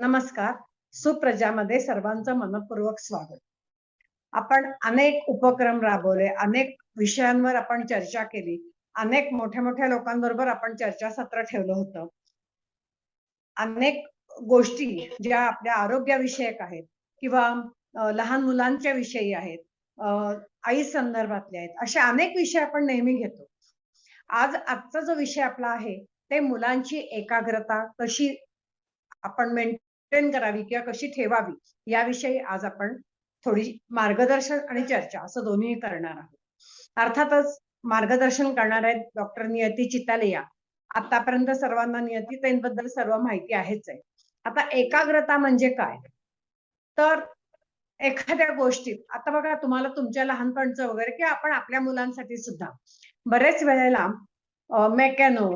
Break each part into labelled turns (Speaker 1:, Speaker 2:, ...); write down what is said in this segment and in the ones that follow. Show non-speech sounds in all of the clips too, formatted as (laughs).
Speaker 1: नमस्कार. सुप्रजामध्ये सर्वांचं मनपूर्वक स्वागत. आपण अनेक उपक्रम राबवले अनेक विषयांवर आपण चर्चा केली अनेक मोठ्या मोठ्या लोकांबरोबर आपण चर्चासत्र ठेवलं होतं. अनेक गोष्टी ज्या आपल्या आरोग्याविषयक आहेत किंवा लहान मुलांच्या विषयी आहेत आई संदर्भातले आहेत असे अनेक विषय आपण नेहमी घेतो. आज आजचा जो विषय आपला आहे ते मुलांची एकाग्रता कशी आपण मेंटेन करावी किंवा कशी ठेवावी याविषयी आज आपण थोडी मार्गदर्शन आणि चर्चा असं दोन्ही करणार आहोत. अर्थातच मार्गदर्शन करणार आहेत डॉक्टर नियती चितालिया. आतापर्यंत सर्वांना नियतीताईंबद्दल सर्व माहिती आहेच आहे. आता एकाग्रता म्हणजे काय? तर एखाद्या गोष्टीत आता बघा तुम्हाला तुमच्या लहानपणचं वगैरे किंवा आपण आपल्या मुलांसाठी सुद्धा बरेच वेळेला मेकॅनो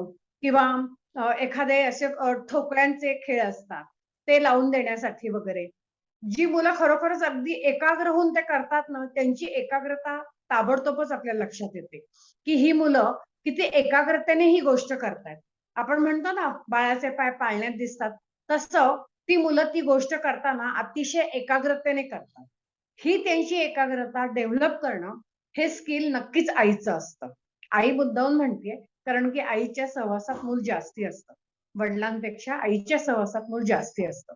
Speaker 1: किंवा एखादे असे ठोकळ्यांचे खेळ असतात. ते लावून देण्यासाठी वगैरे. जी मुलं खरोखरच अगदी एकाग्र होऊन ते करतात ना त्यांची एकाग्रता ताबडतोबच आपल्या लक्षात येते. की ही मुलं किती एकाग्रतेने ही गोष्ट करतायत. आपण म्हणतो ना बाळाचे पाय पाळण्यात दिसतात. तसं ती मुलं ती गोष्ट करताना अतिशय एकाग्रतेने करतात. ही त्यांची एकाग्रता डेव्हलप करणं हे स्किल नक्कीच आईचं असतं. आई मुद्दाहून म्हणते कारण की आईच्या सहवासात मूल जास्ती असतं. वडिलांपेक्षा आईच्या सहवासात मूल जास्ती असतं.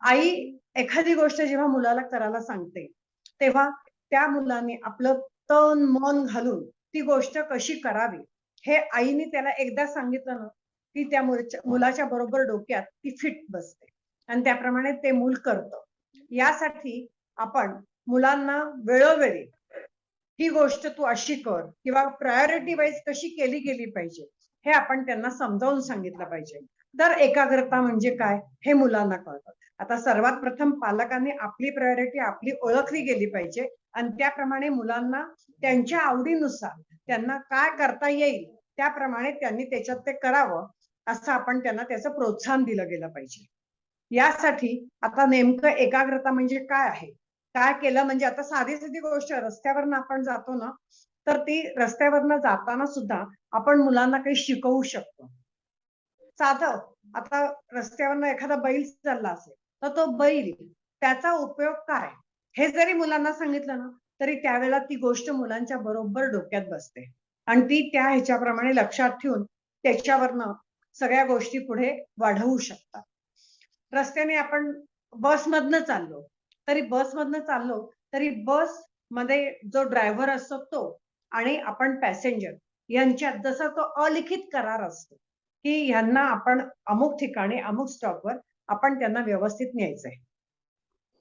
Speaker 1: आई एखादी गोष्ट जेव्हा मुलाला करायला सांगते तेव्हा त्या मुलाने आपलं तन मन घालून ती गोष्ट कशी करावी हे आईने त्याला एकदा सांगितलं ना की त्या मुलाच्या मुलाच्या बरोबर डोक्यात ती फिट बसते. आणि त्याप्रमाणे ते मूल करतं. यासाठी आपण मुलांना वेळोवेळी ही गोष्ट तू अशी कर किंवा प्रायोरिटी वाईज कशी केली गेली पाहिजे हे आपण त्यांना समजावून सांगितलं पाहिजे. तर एकाग्रता म्हणजे काय? हे मुलांना कळतं. आता सर्वात प्रथम पालकांनी आपली प्रायोरिटी आपली ओळखली गेली पाहिजे. आणि त्याप्रमाणे मुलांना त्यांच्या आवडीनुसार त्यांना काय करता येईल त्याप्रमाणे त्यांनी त्याच्यात ते करावं असं आपण त्यांना त्याचं प्रोत्साहन दिलं गेलं पाहिजे. यासाठी आता नेमकं एकाग्रता म्हणजे काय आहे? काय केलं? म्हणजे आता साधी साधी गोष्ट रस्त्यावरनं आपण जातो ना तर ती रस्त्यावरनं जाताना सुद्धा आपण मुलांना काही शिकवू शकतो. साधं आता रस्त्यावरनं एखादा बैल चालला असेल तर तो बैल त्याचा उपयोग काय? हे जरी मुलांना सांगितलं ना तरी त्यावेळेला ती गोष्ट मुलांच्या बरोबर डोक्यात बसते. आणि ती त्या ह्याच्याप्रमाणे लक्षात ठेवून त्याच्यावरनं सगळ्या गोष्टी पुढे वाढवू शकतात. रस्त्याने आपण बसमधनं चाललो तरी बसमधनं चाललो तरी बसमध्ये जो ड्रायव्हर असतो तो आणि आपण पॅसेंजर यांच्यात जसा तो अलिखित करार असतो की ह्यांना आपण अमुक ठिकाणी अमुक स्टॉपवर आपण त्यांना व्यवस्थित न्यायचंय.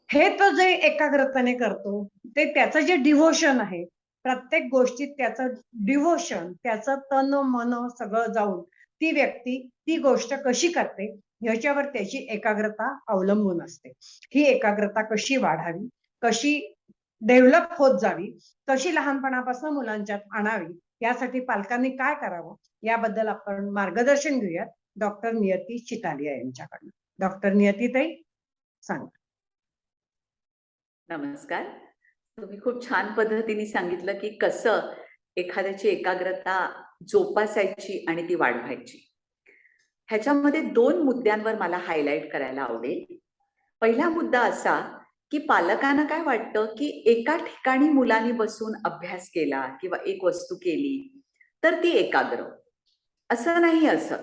Speaker 1: हे तो जे एकाग्रतेने करतो ते त्याचं जे डिव्होशन आहे प्रत्येक गोष्टीत त्याचं डिव्होशन त्याचं तन मन सगळं जाऊन ती व्यक्ती ती गोष्ट कशी करते ह्याच्यावर त्याची एकाग्रता अवलंबून असते. ही एकाग्रता कशी वाढावी कशी डेव्हलप होत जावी कशी लहानपणापासून मुलांच्यात आणावी यासाठी पालकांनी काय करावं? याबद्दल आपण मार्गदर्शन घेऊयात. डॉक्टर नियती चितालिया यांच्याकडनं. डॉक्टर नियती ताई सांगा.
Speaker 2: नमस्कार. तुम्ही खूप छान पद्धतीने सांगितलं की कसं एखाद्याची एकाग्रता जोपासायची आणि ती वाढवायची. ह्याच्यामध्ये दोन मुद्द्यांवर मला हायलाईट करायला आवडेल. पहिला मुद्दा असा की पालकांना काय वाटतं की एका ठिकाणी मुलांनी बसून अभ्यास केला किंवा एक वस्तू केली तर ती एकाग्र. असं नाही असं.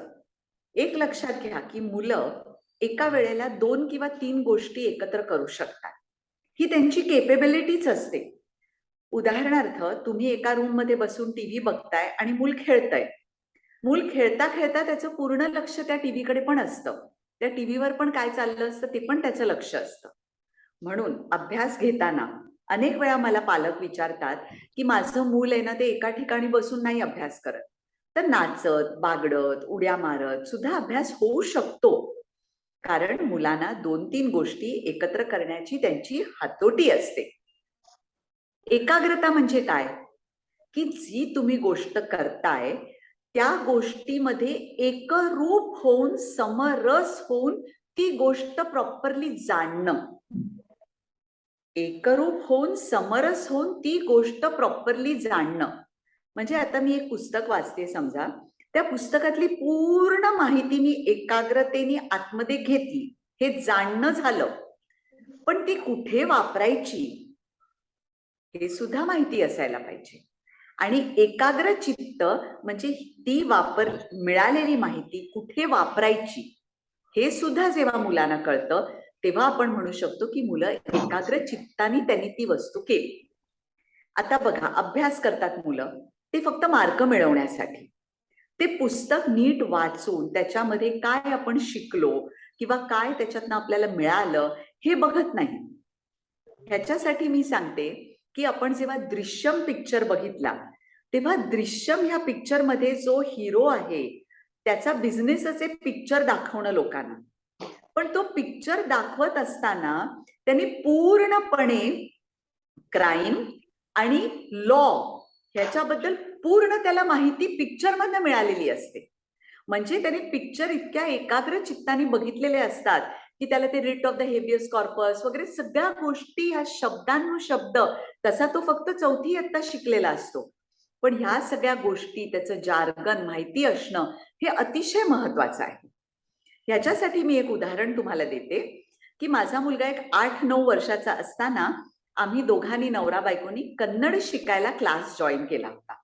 Speaker 2: एक लक्षात घ्या की मुलं एका वेळेला दोन किंवा तीन गोष्टी एकत्र करू शकतात. ही त्यांची केपेबिलिटीच असते. उदाहरणार्थ तुम्ही एका रूममध्ये बसून टीव्ही बघताय आणि मूल खेळतंय. मूल खेळता खेळता त्याचं पूर्ण लक्ष त्या टीव्हीकडे पण असतं. त्या टीव्हीवर पण काय चाललं असतं ते पण त्याचं लक्ष असतं. म्हणून अभ्यास घेताना अनेक वेळा मला पालक विचारतात की माझं मूल आहे ना ते एका ठिकाणी बसून नाही अभ्यास करत. तर नाचत बागडत उड्या मारत सुद्धा अभ्यास होऊ शकतो. कारण मुलांना दोन तीन गोष्टी एकत्र करण्याची त्यांची हातोटी असते. एकाग्रता म्हणजे काय? की जी तुम्ही गोष्ट करताय त्या गोष्टीमध्ये एकरूप होऊन समरस होऊन ती गोष्ट प्रॉपरली जाणणं. एकरूप होऊन समरस होऊन ती गोष्ट प्रॉपरली जाणणं. म्हणजे आता मी एक पुस्तक वाचते समजा. त्या पुस्तकातली पूर्ण माहिती मी एकाग्रतेने आतमध्ये घेतली. हे जाणणं झालं. पण ती कुठे वापरायची? हे सुद्धा माहिती असायला पाहिजे. आणि एकाग्र चित्त म्हणजे ती वापर मिळालेली माहिती कुठे वापरायची? हे सुद्धा जेव्हा मुलांना कळतं तेव्हा आपण म्हणू शकतो की मुलं एकाग्र चित्ताने त्यांनी ती वस्तू केली. आता बघा अभ्यास करतात मुलं ते फक्त मार्क मिळवण्यासाठी. ते पुस्तक नीट वाचून त्याच्यामध्ये काय आपण शिकलो किंवा काय त्याच्यातनं आपल्याला मिळालं हे बघत नाही. ह्याच्यासाठी मी सांगते की आपण जेव्हा दृश्यम पिक्चर बघितला तेव्हा दृश्यम ह्या पिक्चरमध्ये जो हिरो आहे त्याचा बिझनेसच पिक्चर दाखवणं लोकांना. पण तो पिक्चर दाखवत असताना त्यांनी पूर्णपणे क्राईम आणि लॉ ह्याच्याबद्दल पूर्ण त्याला माहिती पिक्चरमधनं मिळालेली असते. म्हणजे त्याने पिक्चर इतक्या एकाग्र चित्ताने बघितलेले असतात की त्याला ते writ of the habeas corpus वगैरे सगळ्या गोष्टी ह्या शब्दानुशब्द तसा तो फक्त चौथी इयत्ता शिकलेला असतो. पण ह्या सगळ्या गोष्टी त्याचं जार्गन माहिती असणं हे अतिशय महत्वाचं आहे. ह्याच्यासाठी मी एक उदाहरण तुम्हाला देते की माझा मुलगा एक आठ नऊ वर्षाचा असताना आम्ही दोघांनी नवरा बायकोनी कन्नड शिकायला क्लास जॉईन केला होता.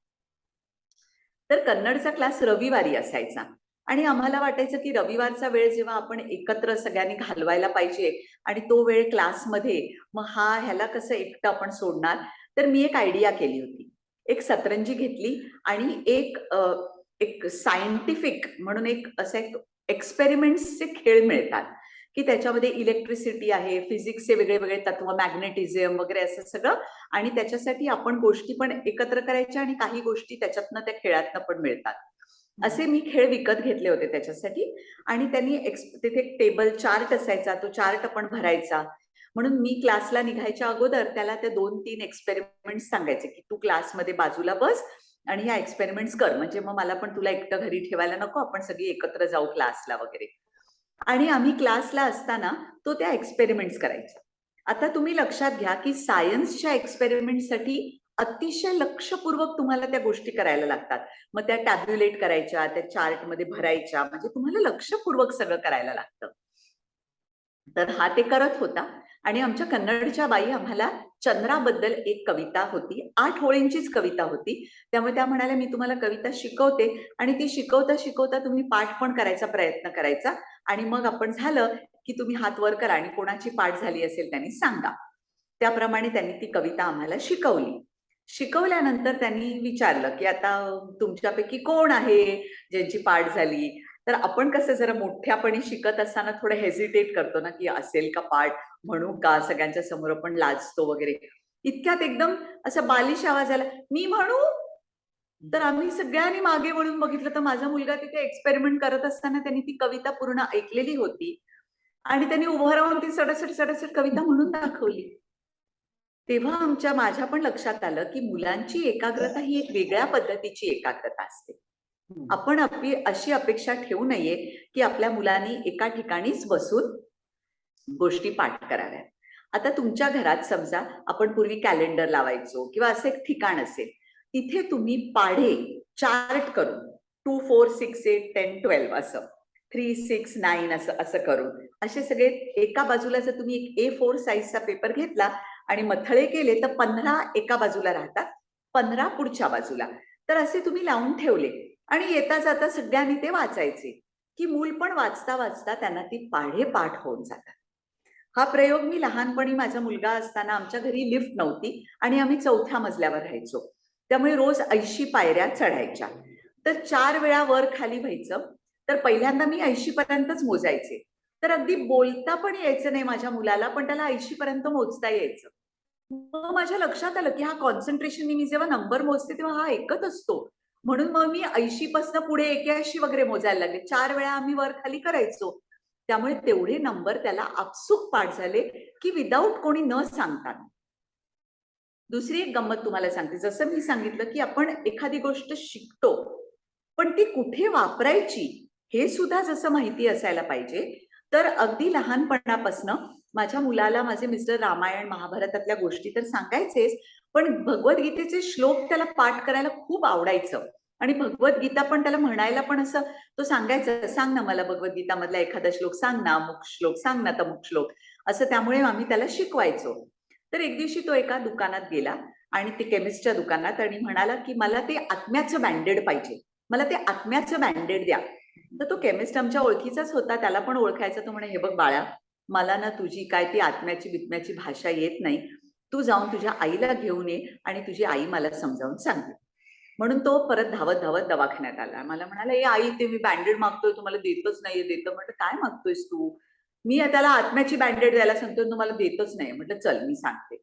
Speaker 2: तर कन्नडचा क्लास रविवारी असायचा आणि आम्हाला वाटायचं की रविवारचा वेळ जेव्हा आपण एकत्र सगळ्यांनी घालवायला पाहिजे आणि तो वेळ क्लासमध्ये मग हा ह्याला कसं एकटं आपण सोडणार? तर मी एक आयडिया केली होती. एक सतरंजी घेतली आणि एक एक सायंटिफिक म्हणून एक असं एक एक्सपेरिमेंट्सचे खेळ मिळतात की त्याच्यामध्ये इलेक्ट्रिसिटी आहे फिजिक्सचे वेगळे वेगळे तत्व मॅग्नेटिझम वगैरे असं सगळं. आणि त्याच्यासाठी आपण गोष्टी पण एकत्र करायच्या आणि काही गोष्टी त्याच्यातनं त्या खेळातनं पण मिळतात. असे मी खेळ विकत घेतले होते त्याच्यासाठी. आणि त्यांनी एक्स तिथे एक टेबल चार्ट असायचा तो चार्ट आपण भरायचा. म्हणून मी क्लासला निघायच्या अगोदर त्याला ते दोन तीन एक्सपेरिमेंट सांगायचे की तू क्लासमध्ये बाजूला बस आणि ह्या एक्सपेरिमेंट्स कर. म्हणजे मग मला पण तुला एकटं घरी ठेवायला नको आपण सगळी एकत्र जाऊ क्लासला वगैरे. आणि आम्ही क्लासला असताना तो त्या एक्सपेरिमेंट्स करायचा. आता तुम्ही लक्षात घ्या की सायन्सच्या एक्सपेरिमेंटसाठी अतिशय लक्षपूर्वक तुम्हाला त्या गोष्टी करायला लागतात. मग त्या टॅब्युलेट करायच्या त्या चार्टमध्ये भरायच्या. म्हणजे तुम्हाला लक्षपूर्वक सगळं करायला लागतं. तर हा ते करत होता. आणि आमच्या कन्नडच्या बाई आम्हाला चंद्राबद्दल एक कविता होती. आठ ओळींचीच कविता होती. त्यामुळे त्या म्हणाल्या मी तुम्हाला कविता शिकवते आणि ती शिकवता शिकवता तुम्ही पाठ पण करायचा प्रयत्न करायचा आणि मग आपण झालं की तुम्ही हात वर करा आणि कोणाची पाठ झाली असेल त्यांनी सांगा. त्याप्रमाणे त्यांनी ती कविता आम्हाला शिकवली. शिकवल्यानंतर त्यांनी विचारलं की आता तुमच्यापैकी कोण आहे ज्यांची पाठ झाली? तर आपण कसं जरा मोठ्यापणी शिकत असताना थोडं हेजिटेट करतो ना की असेल का पाठ? म्हणू का सगळ्यांच्या समोर आपण लाजतो वगैरे. इतक्यात एकदम असं बालिश आवाज आला मी म्हणू? तर आम्ही सगळ्यांनी मागे वळून बघितलं तर माझा मुलगा तिथे एक्सपेरिमेंट करत असताना त्यांनी ती कविता पूर्ण ऐकलेली होती. आणि त्यांनी उभं राहून ती सडसड सडसड कविता म्हणून दाखवली. तेव्हा आमच्या माझ्या पण लक्षात आलं की मुलांची एकाग्रता ही एक वेगळ्या पद्धतीची एकाग्रता असते. आपण आपली अशी अपेक्षा ठेवू नये की आपल्या मुलांनी एका ठिकाणीच बसून गोष्टी पाठ कराव्यात. आता तुमच्या घरात समजा आपण पूर्वी कॅलेंडर लावायचो किंवा असं एक ठिकाण असेल तिथे तुम्ही पाढे चार्ट करून two four six eight ten twelve असं थ्री सिक्स नाईन असं असं करून असे सगळे एका बाजूला जर तुम्ही एक ए फोर साईजचा पेपर घेतला आणि मथळे केले तर पंधरा एका बाजूला राहतात पंधरा पुढच्या बाजूला. तर असे तुम्ही लावून ठेवले. आणि येता जाता सगळ्यांनी ते वाचायचे. की मूल पण वाचता वाचता त्यांना ती पाढे पाठ होऊन जातात. हा प्रयोग मी लहानपणी माझा मुलगा असताना आमच्या घरी लिफ्ट नव्हती आणि आम्ही चौथ्या मजल्यावर राहायचो. त्यामुळे रोज ऐंशी पायऱ्या चढायच्या. तर चार वेळा वर खाली व्हायचं. तर पहिल्यांदा मी ऐंशी पर्यंतच मोजायचे. तर अगदी बोलता पण यायचं नाही माझ्या मुलाला पण त्याला ऐंशी पर्यंत मोजता यायचं. मग माझ्या लक्षात आलं की हा कॉन्सन्ट्रेशन मी जेव्हा नंबर मोजते तेव्हा हा ऐकत असतो. म्हणून मग मी ऐंशी पासन पुढे एक्याऐंशी वगैरे मोजायला लागले. चार वेळा आम्ही वर खाली करायचो. त्यामुळे तेवढे नंबर त्याला आपसूक पाठ झाले की विदाऊट कोणी न सांगताना दुसरी एक गंमत तुम्हाला सांगते. जसं मी सांगितलं की आपण एखादी गोष्ट शिकतो पण ती कुठे वापरायची हे सुद्धा जसं माहिती असायला पाहिजे. तर अगदी लहानपणापासनं माझ्या मुलाला माझे मिस्टर रामायण महाभारतातल्या गोष्टी तर सांगायचेच पण भगवद्गीतेचे श्लोक त्याला पाठ करायला खूप आवडायचं. आणि भगवद्गीता पण त्याला म्हणायला पण असं तो सांगायचं सांग ना मला भगवद्गीता मधला एखादा श्लोक सांग ना अमुक श्लोक सांग ना तमुक श्लोक. असं त्यामुळे आम्ही त्याला शिकवायचो. तर एक दिवशी तो एका दुकानात गेला आणि ते केमिस्टच्या दुकानात आणि म्हणाला की मला ते आत्म्याचं बँडेड पाहिजे. मला ते आत्म्याचं बँडेड द्या. तर तो केमिस्ट आमच्या ओळखीचाच होता. त्याला पण ओळखायचा. तो म्हणे हे बघ बाळा मला ना तुझी काय ती आत्म्याची बित्म्याची भाषा येत नाही. तू जाऊन तुझ्या आईला घेऊन ये आणि तुझी आई मला समजावून सांगते. म्हणून तो परत धावत धावत दवाखान्यात आला. मला म्हणाला ए आई ते मी बँडेड मागतोय तुम्हाला देतच नाहीये देतं. म्हटलं काय मागतोयस तू? मी त्याला आत्म्याची बँडेड द्यायला सांगतोय तुम्हाला देतच नाही. म्हटलं चल मी सांगते.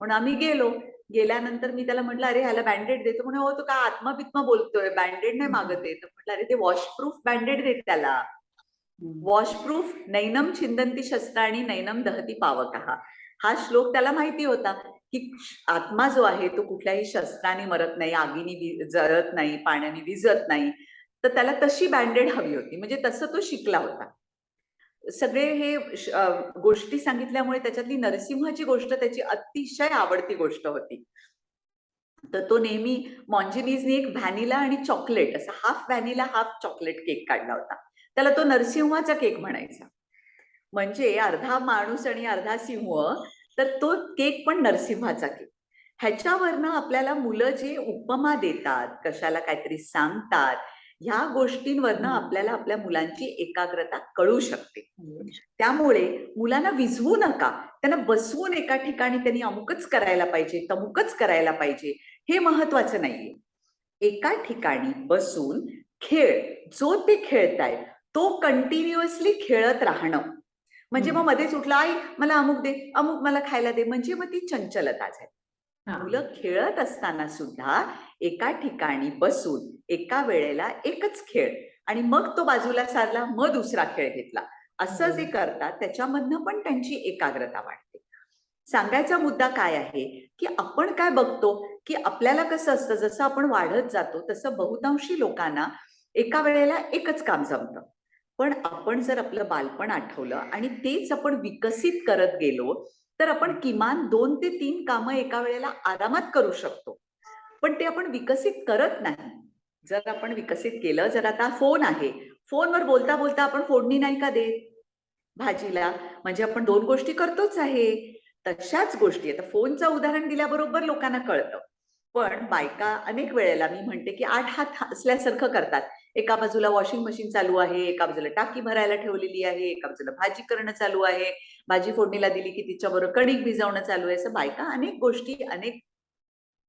Speaker 2: म्हणून आम्ही गेलो. गेल्यानंतर मी त्याला म्हटलं अरे ह्याला बँडेड देतो. म्हणे हो तो काय आत्मा बित्मा बोलतोय बँडेड नाही मागत आहे. तर म्हटलं अरे ते वॉशप्रूफ बँडेड देत त्याला. वॉशप्रूफ नैनम छिंदंती शस्त्राणी नैनम दहती पावकहा हा हा श्लोक त्याला माहिती होता की आत्मा जो आहे तो कुठल्याही शस्त्राने मरत नाही आगीने जळत नाही पाण्याने विजत नाही. तर त्याला तशी बँडेड हवी होती. म्हणजे तसं तो शिकला होता. सगळे हे गोष्टी सांगितल्यामुळे त्याच्यातली नरसिंहाची गोष्ट त्याची अतिशय आवडती गोष्ट होती. तर तो नेहमी मॉन्जिनीजनी एक व्हॅनिला आणि चॉकलेट असा half vanilla half chocolate cake काढला होता. त्याला तो नरसिंहाचा केक म्हणायचा. म्हणजे अर्धा माणूस आणि अर्धा सिंह तर तो केक पण नरसिंहाचा केक. ह्याच्यावरनं आपल्याला मुलं जे उपमा देतात कशाला काहीतरी सांगतात ह्या गोष्टींवरनं. आपल्याला आपल्या मुलांची एकाग्रता कळू शकते. त्यामुळे मुलांना विझवू नका. त्यांना बसवून एका ठिकाणी त्यांनी अमुकच करायला पाहिजे तमुकच करायला पाहिजे हे महत्वाचं नाहीये. एका ठिकाणी बसून खेळ जो ते खेळतायत तो कंटिन्युअसली खेळत राहणं. म्हणजे मग. मध्येच उठला आई मला अमुक दे अमुक मला खायला दे. म्हणजे मग ती चंचलता झाली. मुलं खेळत असताना सुद्धा एका ठिकाणी बसून एका वेळेला एकच खेळ आणि मग तो बाजूला सारला मग दुसरा खेळ घेतला. असं जे करतात त्याच्यामधनं पण त्यांची एकाग्रता वाढते. सांगायचा मुद्दा काय आहे की आपण काय बघतो की आपल्याला कसं असतं जसं आपण वाढत जातो तसं बहुतांशी लोकांना एका वेळेला एकच काम जमतं. पण आपण जर आपलं बालपण आठवलं आणि तेच आपण विकसित करत गेलो तर आपण किमान दोन ते तीन कामं एका वेळेला आरामात करू शकतो. पण ते आपण विकसित करत नाही. जर आपण विकसित केलं जर आता फोन आहे. फोनवर बोलता बोलता आपण फोडणी नाही का देत? भाजीला. म्हणजे आपण दोन गोष्टी करतोच आहे. तशाच गोष्टी. आता फोनचं उदाहरण दिल्याबरोबर लोकांना कळतं. पण बायका अनेक वेळेला मी म्हणते की आठ हात असल्यासारखं करतात. एका बाजूला वॉशिंग मशीन चालू आहे एका बाजूला टाकी भरायला ठेवलेली आहे एका बाजूला भाजी करणं चालू आहे. भाजी फोडणीला दिली की तिच्याबरोबर कणिक भिजवणं चालू आहे असं बायका अनेक गोष्टी अनेक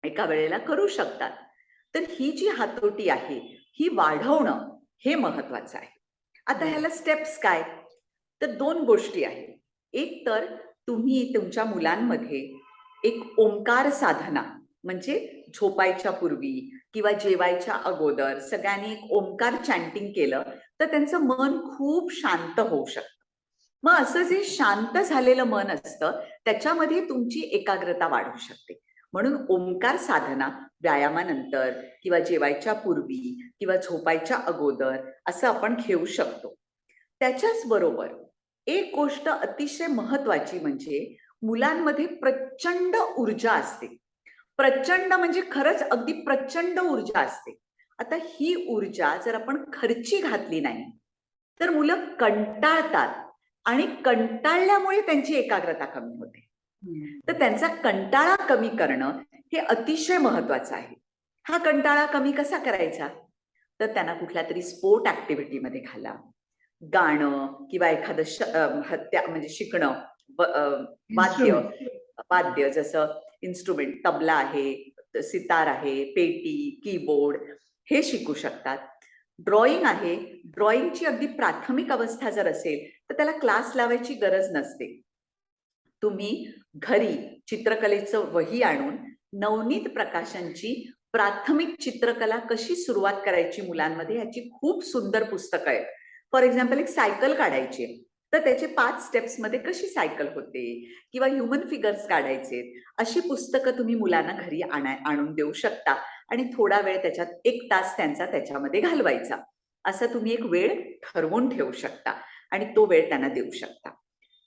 Speaker 2: एका वेळेला करू शकतात. तर ही जी हातोटी आहे ही वाढवणं हे महत्वाचं आहे. आता ह्याला स्टेप्स काय? तर दोन गोष्टी आहेत. एक तर तुम्ही तुमच्या मुलांमध्ये एक ओंकार साधना म्हणजे झोपायच्या पूर्वी किंवा जेवायच्या अगोदर सगळ्यांनी एक ओंकार चॅन्टिंग केलं तर त्यांचं मन खूप शांत होऊ शकतं. मग असं जे शांत झालेलं मन असतं त्याच्यामध्ये तुमची एकाग्रता वाढू शकते. म्हणून ओंकार साधना व्यायामानंतर किंवा जेवायच्या पूर्वी किंवा झोपायच्या अगोदर असं आपण घेऊ शकतो. त्याच्याच बरोबर एक गोष्ट अतिशय महत्वाची म्हणजे मुलांमध्ये प्रचंड ऊर्जा असते. प्रचंड म्हणजे खरंच अगदी प्रचंड ऊर्जा असते. आता ही ऊर्जा जर आपण खर्ची घातली नाही तर मुलं कंटाळतात आणि कंटाळल्यामुळे त्यांची एकाग्रता कमी होते. तर त्यांचा कंटाळा कमी करणं हे अतिशय महत्वाचं आहे. हा कंटाळा कमी कसा करायचा? तर त्यांना कुठल्या तरी स्पोर्ट ऍक्टिव्हिटीमध्ये घाला. गाणं किंवा एखादं हत्या म्हणजे शिकणं वाद्य वाद्य जसं इन्स्ट्रुमेंट तबला आहे सितार आहे पेटी कीबोर्ड हे शिकू शकतात. ड्रॉइंग आहे ड्रॉइंगची अगदी प्राथमिक अवस्था जर असेल तर त्याला क्लास लावायची गरज नसते. तुम्ही घरी चित्रकलेचं वही आणून नवनीत प्रकाशनची प्राथमिक चित्रकला कशी सुरुवात करायची मुलांमध्ये याची खूप सुंदर पुस्तकं आहेत. फॉर एक्झाम्पल एक सायकल काढायची आहे, तर त्याचे पाच स्टेप्समध्ये कशी सायकल होते? किंवा ह्युमन फिगर्स काढायचे? अशी पुस्तकं तुम्ही मुलांना घरी आणा आणून देऊ शकता. आणि थोडा वेळ त्याच्यात एक तास त्यांचा त्याच्यामध्ये घालवायचा. असा तुम्ही एक वेळ ठरवून ठेवू शकता. आणि तो वेळ त्यांना देऊ शकता.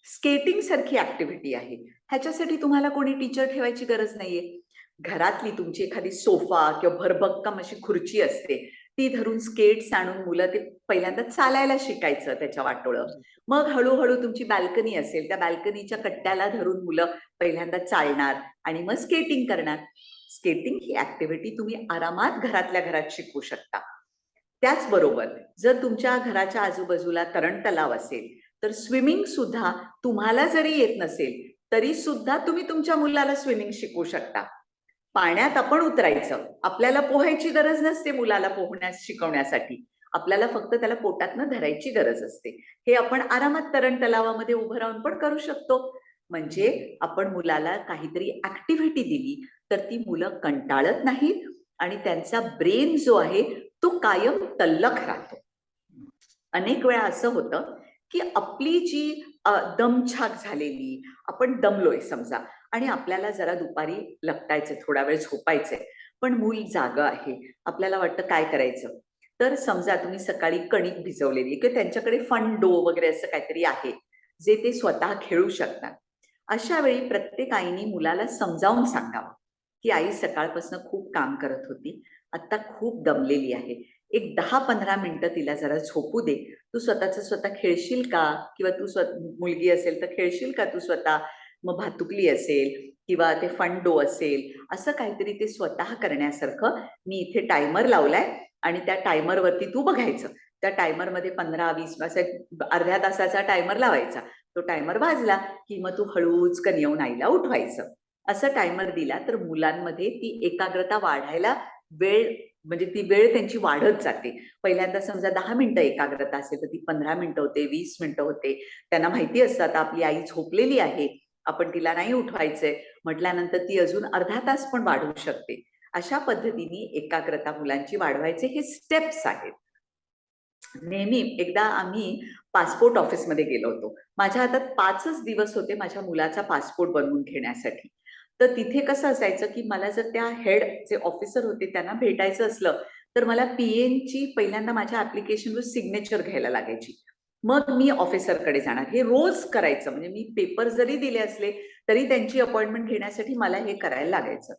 Speaker 2: स्केटिंग सारखी ऍक्टिव्हिटी आहे. ह्याच्यासाठी तुम्हाला कोणी टीचर ठेवायची गरज नाहीये. घरातली तुमची एखादी सोफा किंवा भरभक्कम अशी खुर्ची असते. ती धरून स्केट्स आणून मुलं ते पहिल्यांदा चालायला शिकायचं त्याच्या वाटोळं. मग हळूहळू तुमची बॅल्कनी असेल त्या बॅल्कनीच्या कट्ट्याला धरून मुलं पहिल्यांदा चालणार आणि मग स्केटिंग करणार. स्केटिंग ही ऍक्टिव्हिटी तुम्ही आरामात घरातल्या घरात शिकू शकता. त्याचबरोबर जर तुमच्या घराच्या आजूबाजूला तरण तलाव असेल तर स्विमिंग सुद्धा तुम्हाला जरी येत नसेल तरी सुद्धा तुम्ही तुमच्या मुलाला स्विमिंग शिकू शकता. पाण्यात आपण उतरायचं. आपल्याला पोहायची गरज नसते मुलाला पोहण्यास शिकवण्यासाठी. आपल्याला फक्त त्याला पोटातनं धरायची गरज असते. हे आपण आरामात तरण तलावामध्ये उभं राहून पण करू शकतो. म्हणजे आपण मुलाला काहीतरी ऍक्टिव्हिटी दिली तर ती मुलं कंटाळत नाहीत आणि त्यांचा ब्रेन जो आहे तो कायम तल्लख राहतो. अनेक वेळा असं होतं की आपली जी दमछाक झालेली आपण दमलोय समजा. आणि आपल्याला जरा दुपारी लपटायचे थोडा वेळ झोपायचंय पण मूल जाग आहे. आपल्याला वाटतं काय करायचं? तर समजा तुम्ही सकाळी कणिक भिजवलेली किंवा त्यांच्याकडे फंडो वगैरे असं काहीतरी आहे जे ते स्वतः खेळू शकतात. अशा वेळी प्रत्येक आईने मुलाला समजावून सांगावं की आई सकाळपासून खूप काम करत होती. आता खूप दमलेली आहे. एक दहा पंधरा मिनिटं तिला जरा झोपू दे. तू स्वतःच स्वतः खेळशील का? किंवा तू स्व मुलगी असेल तर खेळशील का तू स्वतः? मग भातुकली असेल किंवा ते फंडो असेल असं काहीतरी ते स्वतः करण्यासारखं मी इथे टायमर लावलाय आणि त्या टायमरवरती तू बघायचं. त्या टायमरमध्ये पंधरा वीस असं अर्ध्या तासाचा टायमर लावायचा. तो टायमर वाजला की मग तू हळूच कन येऊन आईला उठवायचं. असं टायमर दिला तर मुलांमध्ये ती एकाग्रता वाढायला वेळ म्हणजे ती वेळ त्यांची वाढत जाते. पहिल्यांदा समजा दहा मिनिटं एकाग्रता असेल तर ती पंधरा मिनिटं होते वीस मिनिटं होते. त्यांना माहिती असतं आता आपली आई झोपलेली आहे. आपण तिला नाही उठवायचंय म्हटल्यानंतर ती अजून अर्धा तास पण वाढवू शकते. अशा पद्धतीने एकाग्रता मुलांची वाढवायचे हे स्टेप्स आहेत. नेहमी एकदा आम्ही पासपोर्ट ऑफिसमध्ये गेलो होतो. माझ्या हातात पाचच दिवस होते माझ्या मुलाचा पासपोर्ट बनवून घेण्यासाठी. तर तिथे कसं असायचं की मला जर त्या हेड जे ऑफिसर होते त्यांना भेटायचं असलं तर मला ची पहिल्यांदा माझ्या ऍप्लिकेशनवर सिग्नेचर घ्यायला लागायची. मग मी ऑफिसरकडे जाणार. हे रोज करायचं. म्हणजे मी पेपर जरी दिले असले तरी त्यांची अपॉइंटमेंट घेण्यासाठी मला हे करायला लागायचं.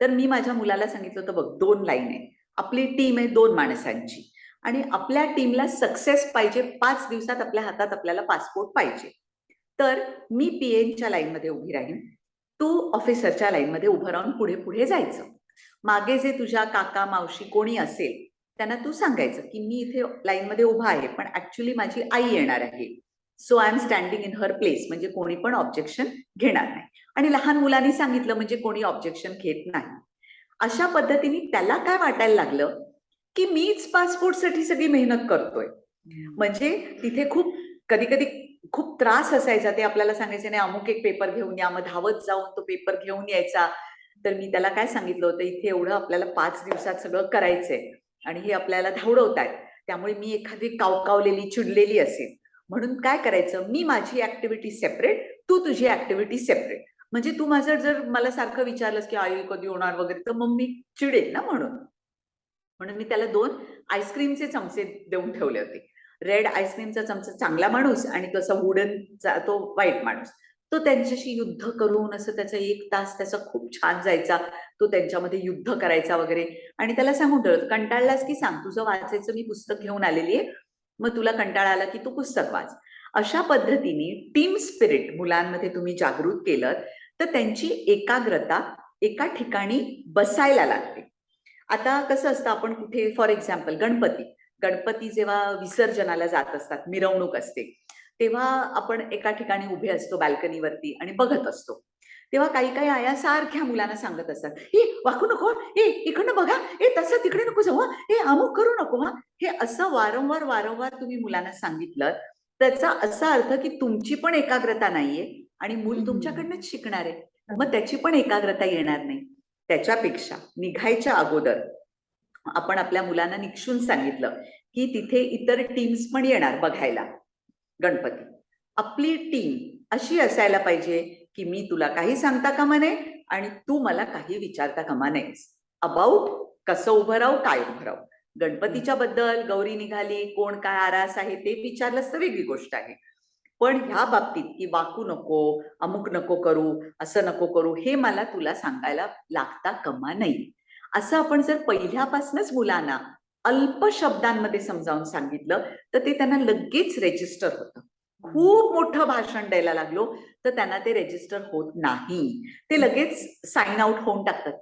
Speaker 2: तर मी माझ्या मुलाला सांगितलं होतं बघ दोन लाईन आहे आपली टीम आहे दोन माणसांची. आणि आपल्या टीमला सक्सेस पाहिजे. पाच दिवसात आपल्या हातात आपल्याला पासपोर्ट पाहिजे. तर मी पीएनच्या लाईनमध्ये उभी राहीन. तू ऑफिसरच्या लाईनमध्ये उभं राहून पुढे पुढे जायचं. मागे जे तुझ्या काका मावशी कोणी असेल त्यांना तू सांगायचं की मी इथे लाईनमध्ये उभा आहे पण ऍक्च्युली माझी आई येणार आहे. So I am standing in her place म्हणजे कोणी पण ऑब्जेक्शन घेणार नाही. आणि लहान मुलांनी सांगितलं म्हणजे कोणी ऑब्जेक्शन घेत नाही. अशा पद्धतीने त्याला काय वाटायला लागलं की मीच पासपोर्टसाठी सगळी मेहनत करतोय. म्हणजे तिथे खूप कधी कधी खूप त्रास असायचा. ते आपल्याला सांगायचे नाही अमुक एक पेपर घेऊन या मग धावत जाऊन तो पेपर घेऊन यायचा. तर मी त्याला काय सांगितलं होतं इथे एवढं आपल्याला पाच दिवसात सगळं करायचंय. आणि हे आपल्याला धावडवत आहेत त्यामुळे मी एखादी कावकावलेली चिडलेली असेल म्हणून काय करायचं? मी माझी ऍक्टिव्हिटी सेपरेट तू तुझी ऍक्टिव्हिटी सेपरेट म्हणजे तू माझं जर मला सारखं विचारलंस की आई कधी होणार वगैरे तर मग मी चिडेल ना म्हणून. म्हणून मी त्याला दोन आईस्क्रीमचे चमचे देऊन ठेवले होते. रेड आईस्क्रीमचा चमचा चांगला माणूस आणि तसा वुडनचा तो वाईट माणूस. तो त्यांच्याशी युद्ध करून असं त्याचा एक तास त्याचा खूप छान जायचा तो त्यांच्यामध्ये युद्ध करायचा वगैरे. आणि त्याला सांगून ठेवलं कंटाळलास की सांग तुझं वाचायचं मी पुस्तक घेऊन आलेली आहे मग तुला कंटाळा आला की तू पुस्तक वाच. अशा पद्धतीने टीम स्पिरिट मुलांमध्ये तुम्ही जागृत केलं तर त्यांची एकाग्रता एका ठिकाणी बसायला लागते. आता कसं असतं आपण कुठे फॉर एक्झाम्पल गणपती. गणपती जेव्हा विसर्जनाला जात असतात मिरवणूक असते. तेव्हा आपण एका ठिकाणी उभे असतो बाल्कनीवरती आणि बघत असतो. तेव्हा काही काही आया सारख्या मुलांना सांगत असतात हे वाकू नको हे इकडनं बघा हे तसं तिकडे नको जाऊ हे अमुक करू नको हा. हे असं वारंवार वारंवार तुम्ही मुलांना सांगितलं त्याचा असा अर्थ की तुमची पण एकाग्रता नाहीये आणि मूल तुमच्याकडनंच शिकणार आहे. मग त्याची पण एकाग्रता येणार नाही. त्याच्यापेक्षा निघायच्या अगोदर आपण आपल्या मुलांना निक्षून सांगितलं की तिथे इतर टीम्स पण येणार बघायला. गणपती. आपली टीम अशी असायला पाहिजे की मी तुला काही सांगता कामा नये आणि तू मला काही विचारता कामा नयेस. अबाउट कसं उभं राहू काय उभं राहू. गणपतीच्या बद्दल गौरी निघाली कोण काय आरास आहे ते विचारलंच तर वेगळी गोष्ट आहे. पण ह्या बाबतीत की वाकू नको अमुक नको करू असं नको करू हे मला तुला सांगायला लागता कमा नाही असं आपण जर पहिल्यापासूनच मुलांना अल्प शब्दांमध्ये समजावून सांगितलं तर ते त्यांना लगेच रेजिस्टर होतं. खूप मोठं भाषण द्यायला लागलो तर त्यांना ते रेजिस्टर होत नाही. ते लगेच साइन आउट होऊन टाकतात.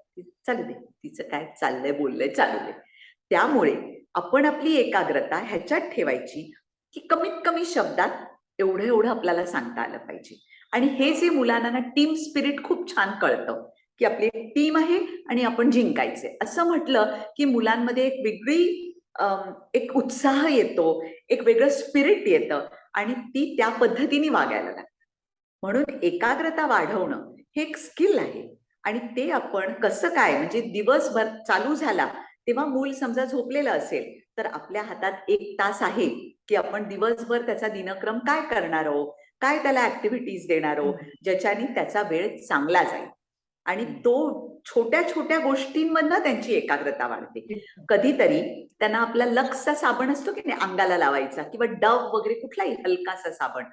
Speaker 2: चालू दे तिचं काय चाललंय बोललंय चालू दे. त्यामुळे आपण आपली एकाग्रता ह्याच्यात ठेवायची की कमीत कमी शब्दात एवढं एवढं आपल्याला सांगता आलं पाहिजे. आणि हे जे मुलांना ना टीम स्पिरिट खूप छान कळतं. की आपली एक टीम आहे आणि आपण जिंकायचे. असं म्हटलं की मुलांमध्ये एक वेगळी एक उत्साह येतो एक वेगळं स्पिरिट येतं आणि ती त्या पद्धतीने वागायला लागतात. म्हणून एकाग्रता वाढवणं हे एक स्किल आहे आणि ते आपण कसं काय म्हणजे दिवसभर चालू झाला तेव्हा मूल समजा झोपलेलं असेल तर आपल्या हातात एक तास आहे की आपण दिवसभर त्याचा दिनक्रम काय करणार आहोत काय त्याला ऍक्टिव्हिटीज देणार आहोत ज्याच्याने त्याचा वेळ चांगला जाईल. आणि तो छोट्या छोट्या गोष्टींमधनं त्यांची एकाग्रता वाढते. कधीतरी त्यांना आपला लक्सचा साबण असतो की नाही अंगाला लावायचा किंवा डव वगैरे कुठलाही हलकासा साबण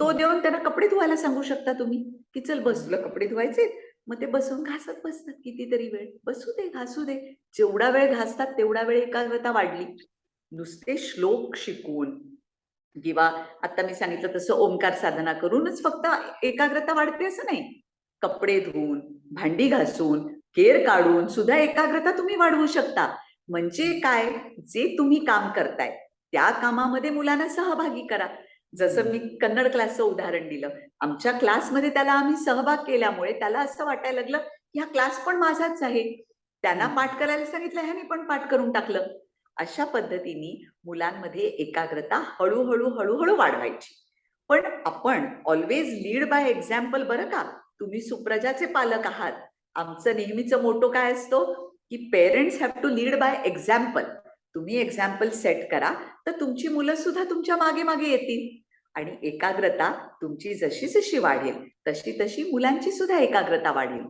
Speaker 2: तो देऊन त्यांना कपडे धुवायला सांगू शकता तुम्ही की चल बस तुला कपडे धुवायचे मग ते बसून घासत बसतात कितीतरी वेळ. बसू दे घासू दे. जेवढा वेळ घासतात तेवढा वेळ एकाग्रता वाढली. नुसते श्लोक शिकून किंवा आता मी सांगितलं तसं ओंकार साधना करूनच फक्त एकाग्रता वाढते असं नाही. कपडे धुवून भांडी घासून केर काढून सुद्धा एकाग्रता तुम्ही वाढवू शकता. म्हणजे काय? जे तुम्ही काम करताय त्या कामामध्ये मुलांना सहभागी करा. जसं मी कन्नड क्लासचं उदाहरण दिलं. आमच्या क्लासमध्ये त्याला आम्ही सहभाग केल्यामुळे त्याला असं वाटायला लागलं की हा क्लास पण माझाच आहे. त्यांना पाठ करायला सांगितलं ह्याने पण पाठ करून टाकलं. अशा पद्धतीने मुलांमध्ये एकाग्रता हळूहळू हळूहळू वाढवायची. पण आपण ऑलवेज लीड बाय एक्झाम्पल बरं का? तुम्ही सुप्रजाचे पालक आहात. आमचं नेहमीचं मोटो काय असतो? की parents have to lead by example तुम्ही एक्झाम्पल सेट करा तर तुमची मुलं सुद्धा तुमच्या मागे मागे येतील. आणि एकाग्रता तुमची जशी जशी वाढेल तशी तशी मुलांची सुद्धा एकाग्रता वाढेल.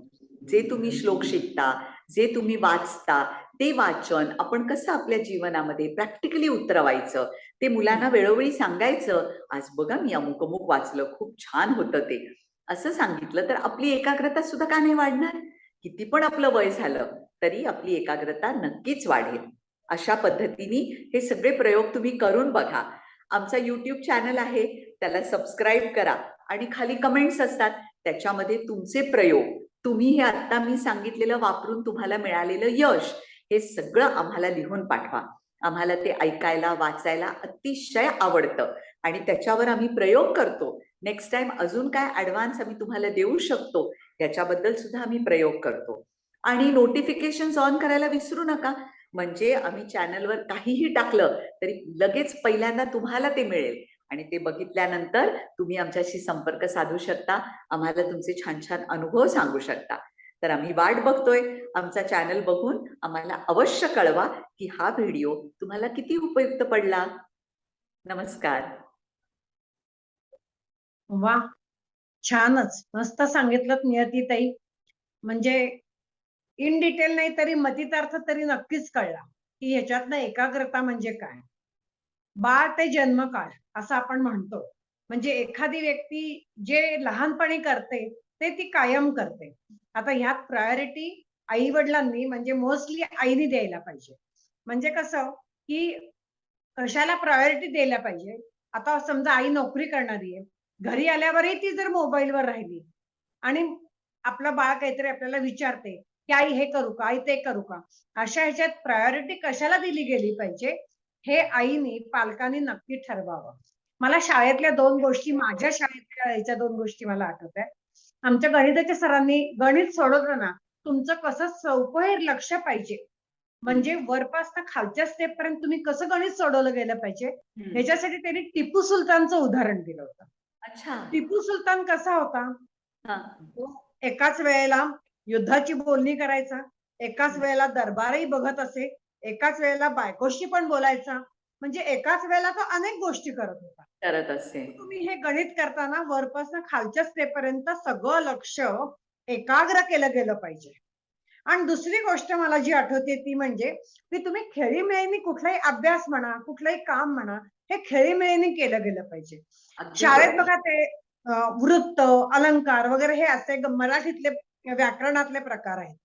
Speaker 2: जे तुम्ही श्लोक शिकता जे तुम्ही वाचता ते वाचन आपण कसं आपल्या जीवनामध्ये प्रॅक्टिकली उतरवायचं? ते मुलांना वेळोवेळी सांगायचं आज बघा मी अमुक अमुक वाचलं खूप छान होतं ते. असं सांगितलं तर आपली एकाग्रता सुद्धा का नाही वाढणार? किती पण आपलं वय झालं तरी आपली एकाग्रता नक्कीच वाढेल. अशा पद्धतीने हे सगळे प्रयोग तुम्ही करून बघा. आमचा युट्यूब चॅनल आहे त्याला सबस्क्राईब करा आणि खाली कमेंट्स असतात त्याच्यामध्ये तुमचे प्रयोग. तुम्ही हे आता मी सांगितलेलं वापरून तुम्हाला मिळालेलं यश हे सगळं आम्हाला लिहून पाठवा. आम्हाला ते ऐकायला वाचायला अतिशय आवडतं. आणि त्याच्यावर आम्ही प्रयोग करतो. नेक्स्ट टाइम अजून काय ऍडव्हान्स आम्ही तुम्हाला देऊ शकतो याच्याबद्दल सुद्धा आम्ही प्रयोग करतो. आणि नोटिफिकेशन ऑन करायला विसरू नका. म्हणजे आम्ही चॅनलवर काहीही टाकलं तरी लगेच पहिल्यांदा तुम्हाला ते मिळेल. आणि ते बघितल्यानंतर तुम्ही आमच्याशी संपर्क साधू शकता. आम्हाला तुमचे छान छान अनुभव सांगू शकता. तर आम्ही वाट बघतोय. आमचा चॅनल बघून आम्हाला अवश्य कळवा की हा व्हिडिओ तुम्हाला किती उपयुक्त पडला. नमस्कार.
Speaker 1: वा छानच. मस्त सांगितलं नियतीताई. म्हणजे इन डिटेल नाही तरी मतितार्थ तरी नक्कीच कळला की ह्याच्यातनं एकाग्रता म्हणजे काय? बाळ ते जन्मकाळ असं आपण म्हणतो. म्हणजे एखादी व्यक्ती जे लहानपणी करते ते ती कायम करते. आता ह्यात प्रायोरिटी आई वडिलांनी म्हणजे मोस्टली आईने द्यायला पाहिजे. म्हणजे कसं की कशाला प्रायोरिटी द्यायला पाहिजे? आता समजा आई नोकरी करणारी आहे घरी आल्यावरही ती जर मोबाईलवर राहिली आणि आपलं बाळ काहीतरी आपल्याला विचारते की आई हे करू का? आई ते करू का? अशा ह्याच्यात प्रायोरिटी कशाला दिली गेली पाहिजे हे आईने पालकांनी नक्की ठरवावं. मला शाळेतल्या दोन गोष्टी माझ्या शाळेतल्या याच्या दोन गोष्टी मला आठवत आहे आमच्या गणिताच्या सरांनी गणित सोडवताना तुमचं कसं चौकोहेर लक्ष पाहिजे. म्हणजे वरपासनं खालच्या स्टेप पर्यंत तुम्ही कसं गणित सोडवलं गेलं पाहिजे ह्याच्यासाठी त्यांनी टिपू सुलतानचं उदाहरण दिलं होतं.
Speaker 2: अच्छा.
Speaker 1: टिपू सुलतान कसा होता?
Speaker 2: हा.
Speaker 1: तो एकाच वेळेला युद्धाची बोलणी करायचा एकाच वेळेला दरबारही बघत असे एकाच वेळेला बायकोशी पण बोलायचा म्हणजे एकाच वेळेला तो अनेक गोष्टी करत होता.
Speaker 2: करत असे.
Speaker 1: तुम्ही हे गणित करताना वरपासून खालच्या स्टेप पर्यंत सगळं लक्ष एकाग्र केलं गेलं पाहिजे. आणि दुसरी गोष्ट मला जी आठवते ती म्हणजे की तुम्ही खेळीमेळीने कुठलाही अभ्यास म्हणा कुठलंही काम म्हणा हे खेळीमेळीने केलं गेलं पाहिजे. शाळेत. बघा ते वृत्त अलंकार वगैरे हे असे मराठीतले व्याकरणातले प्रकार आहेत.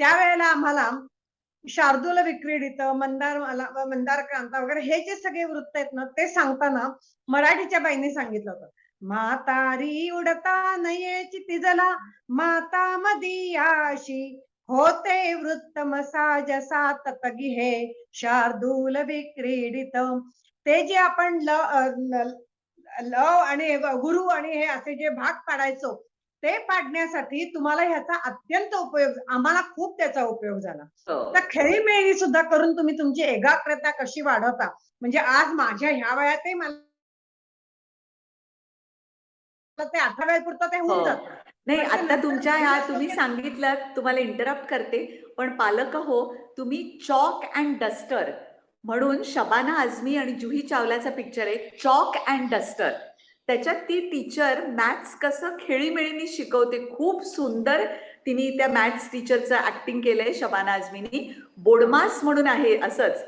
Speaker 1: त्यावेळेला आम्हाला शार्दूल विक्रीडित मंदार मंदार क्रांता वगैरे हे जे सगळे वृत्त आहेत ना ते सांगताना मराठीच्या बाईंनी सांगितलं होतं. म्हातारी उडता नये तिजला माता मदियाशी होते वृत्त मसाज सात तगी हे शार्दूल विक्रीडित. ते जे आपण ल लव आणि गुरु आणि हे असे जे भाग पाडायचो ते पाडण्यासाठी तुम्हाला ह्याचा अत्यंत उपयोग आम्हाला खूप त्याचा उपयोग झाला
Speaker 2: हो.
Speaker 1: तर खेळीमेळी सुद्धा करून तुम्ही तुमची एकाग्रता कशी वाढवता म्हणजे आज माझ्या ह्या वयातही मला ते अठरा पुरतं ते होऊन
Speaker 2: हो.
Speaker 1: जातं
Speaker 2: नाही
Speaker 1: ते
Speaker 2: आता तुमच्या ह्या तुम्ही सांगितलं तुम्हाला इंटरप्ट करते पण पालक हो तुम्ही चॉक अँड डस्टर म्हणून शबाना आझमी आणि जुही चावलाचा पिक्चर आहे चॉक अँड डस्टर त्याच्यात ती टीचर मॅथ्स कसं खेळीमेळीने शिकवते खूप सुंदर तिने त्या मॅथ्स टीचरचं ऍक्टिंग केलंय शबाना आझमीनी. बोडमास म्हणून आहे असंच.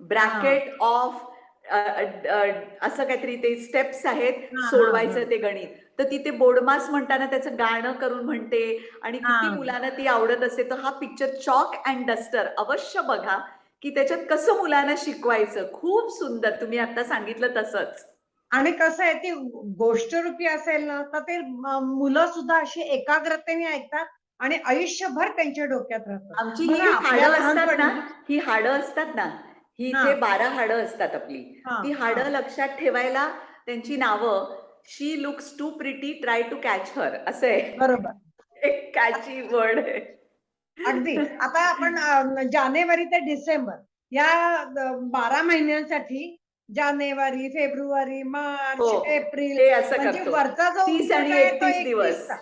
Speaker 2: ब्रॅकेट ऑफ असं काहीतरी ते स्टेप्स आहेत सोडवायचं ते गणित. तर ती ते बोडमास म्हणताना त्याचं गाणं करून म्हणते आणि किती. मुलांना ती आवडत असते तर हा पिक्चर चॉक अँड डस्टर अवश्य बघा. की त्याच्यात कसं मुलांना शिकवायचं? खूप सुंदर. तुम्ही आता सांगितलं तसंच.
Speaker 1: आणि कसं आहे ती गोष्ट रूपी असेल ना तर ते मुलं सुद्धा अशी एकाग्रतेने ऐकतात आणि आयुष्यभर त्यांच्या डोक्यात राहतात.
Speaker 2: आमची ही हाडं असतात ना ही हाडं असतात ना ही. इथे बारा हाडं असतात आपली. ती. हाडं लक्षात ठेवायला त्यांची नावं she looks too pretty try to catch her असं आहे.
Speaker 1: बरोबर. (laughs)
Speaker 2: एक कॅची वर्ड आहे.
Speaker 1: अगदी. आता आपण जानेवारी ते डिसेंबर या बारा महिन्यांसाठी जानेवारी फेब्रुवारी मार्च
Speaker 2: हो,
Speaker 1: एप्रिल म्हणजे वरचा जो
Speaker 2: 30 आणि
Speaker 1: उंचचा आहे तो
Speaker 2: 31 दिवस.
Speaker 1: 31 चा.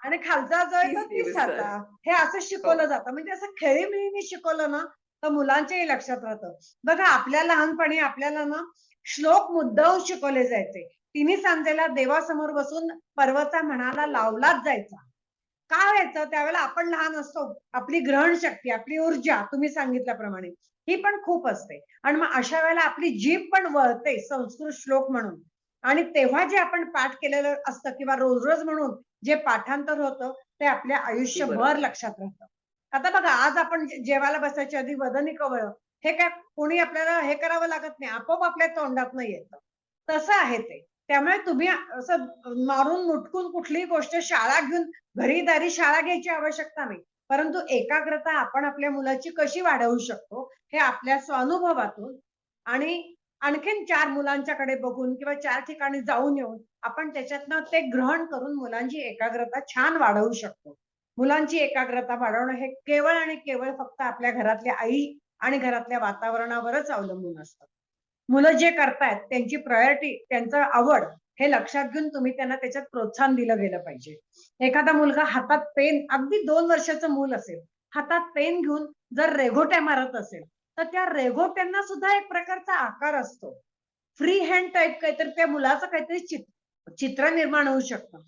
Speaker 1: आणि खालचा जो आहे तो
Speaker 2: 30 दिवस.
Speaker 1: तीसाचा हे असं शिकवलं जातं. म्हणजे असं खेळीमेळीने शिकवलं ना तर मुलांच्याही लक्षात राहतं. बघा आपल्या लहानपणी आपल्याला ना श्लोक मुद्दाहून शिकवले जायचे. तिन्ही सांजेला देवासमोर बसून पर्वता म्हणाला लावलाच जायचा. काय व्हायचं? त्यावेळेला आपण लहान असतो. आपली ग्रहण शक्ती आपली ऊर्जा तुम्ही सांगितल्याप्रमाणे. ही पण खूप असते. आणि मग अशा वेळेला आपली जीभ पण वळते संस्कृत श्लोक म्हणून. आणि तेव्हा जे आपण पाठ केलेलं असतं किंवा रोज रोज म्हणून जे पाठांतर होतं ते आपल्या आयुष्यभर. लक्षात राहतं. आता बघा आज आपण जेवायला बसायच्या आधी वदनी कवळ हे काय कोणी आपल्याला हे करावं लागत नाही. आपोआप आपल्या तोंडात नाही येतं. तसं आहे ते. त्यामुळे तुम्ही असं मारून मुटकून कुठलीही गोष्ट शाळा घेऊन घरी दारी शाळा घ्यायची आवश्यकता नाही. परंतु एकाग्रता आपण आपल्या मुलाची कशी वाढवू शकतो हे आपल्या स्वानुभवातून आणि आणखीन चार मुलांच्याकडे बघून किंवा चार ठिकाणी जाऊन येऊन आपण त्याच्यातनं ते ग्रहण करून मुलांची एकाग्रता छान वाढवू शकतो. मुलांची एकाग्रता वाढवणं हे केवळ आणि केवळ फक्त आपल्या घरातल्या आई आणि घरातल्या वातावरणावरच अवलंबून असतं. मुलं जे करतायत त्यांची प्रायोरिटी त्यांचं आवड हे लक्षात घेऊन तुम्ही त्यांना त्याच्यात प्रोत्साहन दिलं गेलं पाहिजे. एखादा मुलगा हातात पेन अगदी दोन वर्षाचं मूल असेल हातात पेन घेऊन जर रेघोट्या मारत असेल तर त्या रेघोट्यांना सुद्धा एक प्रकारचा आकार असतो. फ्री हँड टाईप काहीतरी त्या मुलाचं काहीतरी चित्र चित्र निर्माण होऊ शकतं.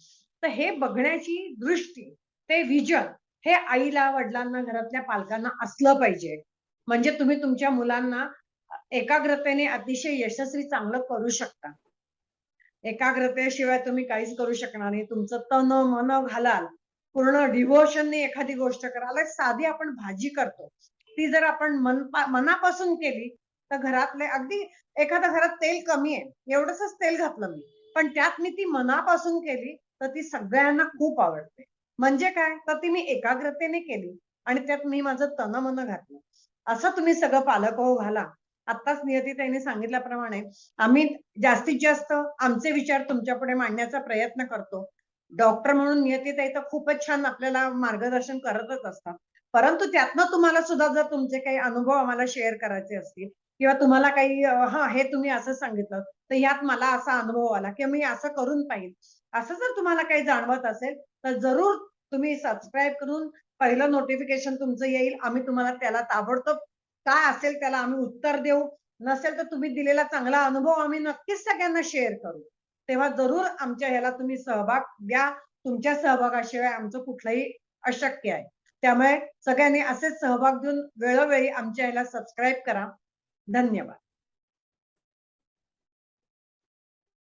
Speaker 1: तर हे बघण्याची दृष्टी ते विजन हे आईला वडिलांना घरातल्या पालकांना असलं पाहिजे. म्हणजे तुम्ही तुमच्या मुलांना एकाग्रतेने अतिशय यशस्वी चांगलं करू शकता. एकाग्रतेशिवाय तुम्ही काहीच करू शकणार नाही. तुमचं तन मन घालाल. पूर्ण डिव्होशनने एखादी गोष्ट कराल. एक साधी आपण भाजी करतो. ती जर आपण मन मनापासून केली तर घरातले अगदी एखाद्या घरात तेल कमी आहे. एवढंच तेल घातलं मी. पण त्यात मी ती मनापासून केली तर ती सगळ्यांना खूप आवडते. म्हणजे काय? तर ती मी एकाग्रतेने केली आणि त्यात मी माझं तन मन घातलं. असं तुम्ही सगळं पालक हो घाला. आत्ताच नियती त्यांनी सांगितल्याप्रमाणे आम्ही जास्तीत जास्त आमचे विचार तुमच्यापुढे मांडण्याचा प्रयत्न करतो. डॉक्टर म्हणून नियतीताई तर खूपच छान आपल्याला मार्गदर्शन करतच असतात. परंतु त्यातनं तुम्हाला सुद्धा जर तुमचे काही अनुभव आम्हाला शेअर करायचे असतील किंवा तुम्हाला काही हा हे तुम्ही असं सांगितलं तर यात मला असा अनुभव आला किंवा मी असं करून पाहिजे असं जर तुम्हाला काही जाणवत असेल तर जरूर तुम्ही सबस्क्राईब करून पहिलं नोटिफिकेशन तुमचं येईल. आम्ही तुम्हाला त्याला ताबडतोब काय असेल त्याला आम्ही उत्तर देऊ. नसेल तर तुम्ही दिलेला चांगला अनुभव आम्ही नक्कीच सगळ्यांना शेअर करू. तेव्हा जरूर आमच्या ह्याला तुम्ही सहभाग द्या. तुमच्या सहभागाशिवाय आमचं कुठलंही अशक्य आहे. त्यामुळे सगळ्यांनी असेच सहभाग देऊन वेळोवेळी आमच्या याला सबस्क्राईब करा. धन्यवाद.